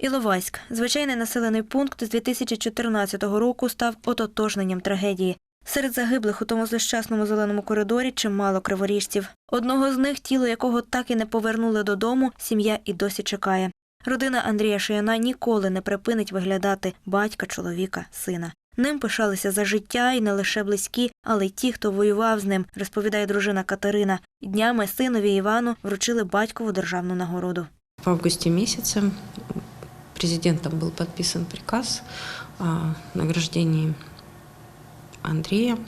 Іловайськ, звичайний населений пункт з 2014 року, став ототожненням трагедії. Серед загиблих у тому злощасному зеленому коридорі чимало криворіжців. Одного з них, тіло якого так і не повернули додому, сім'я і досі чекає. Родина Андрія Шияна ніколи не припинить виглядати батька, чоловіка, сина. Ним пишалися за життя і не лише близькі, але й ті, хто воював з ним, розповідає дружина Катерина. Днями синові Івану вручили батькову державну нагороду. В августе месяце президентом был подписан приказ о награждении Андрея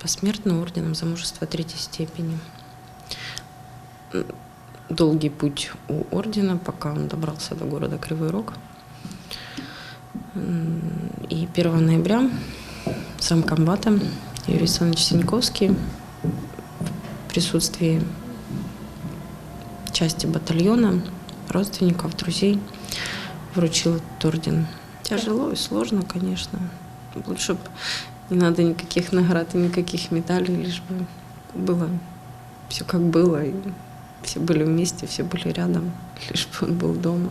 посмертно орденом за мужество третьей степени. Долгий путь у ордена, пока он добрался до города Кривой Рог. И 1 ноября сам комбата Юрий Александрович Синьковский в присутствии части батальона, родственников, друзей вручил этот орден. Тяжело и сложно, конечно. Лучше бы не надо никаких наград и никаких медалей, лишь бы было все как было, и все были вместе, все были рядом, лишь бы он был дома.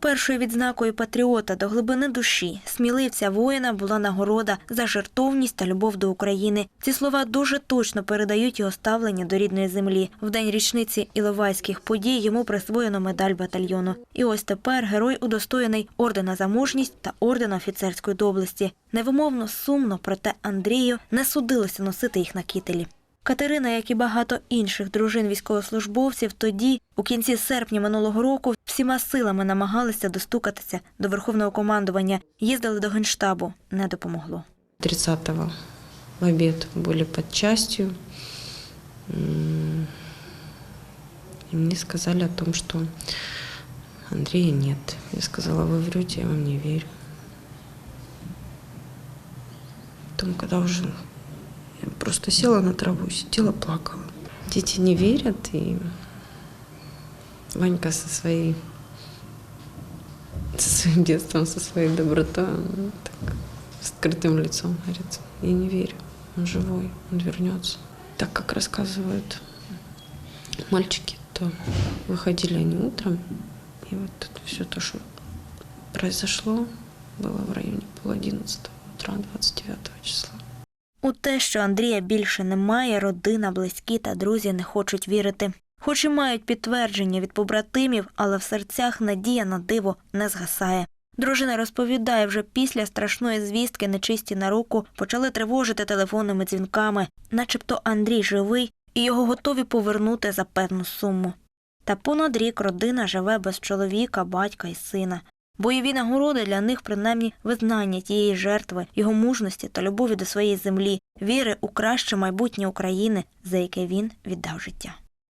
Першою відзнакою патріота до глибини душі, сміливця воїна була нагорода за жертовність та любов до України. Ці слова дуже точно передають його ставлення до рідної землі. В день річниці іловайських подій йому присвоєно медаль батальйону. І ось тепер герой удостоєний ордена за мужність та ордена офіцерської доблесті. Невимовно сумно, проте Андрію не судилося носити їх на кітелі. Катерина, як і багато інших дружин військовослужбовців, тоді, у кінці серпня минулого року, всіма силами намагалися достукатися до верховного командування, їздили до генштабу, не допомогло. 30-го в обед были под частью. М, И мне сказали о том, что Андрея нет. Я сказала, вы врете, я вам не верю. Потом, когда уже я просто села на траву, сидела, плакала. Дети не верят, и Ванька со своей со своим детством, со своей добротой, он так с открытым лицом говорит, я не верю, он живой, он вернется. Так как рассказывают мальчики, то выходили они утром, и вот это все то, что произошло, было в районе пол одиннадцатого утра 29 числа. У те, що Андрія більше немає, родина, близькі та друзі не хочуть вірити. Хоч і мають підтвердження від побратимів, але в серцях надія на диво не згасає. Дружина розповідає, вже після страшної звістки нечисті на руку почали тривожити телефонними дзвінками, начебто Андрій живий і його готові повернути за певну суму. Та понад рік родина живе без чоловіка, батька і сина. Бойові нагороди для них принаймні визнання тієї жертви, його мужності та любові до своєї землі, віри у краще майбутнє України, за яке він віддав життя.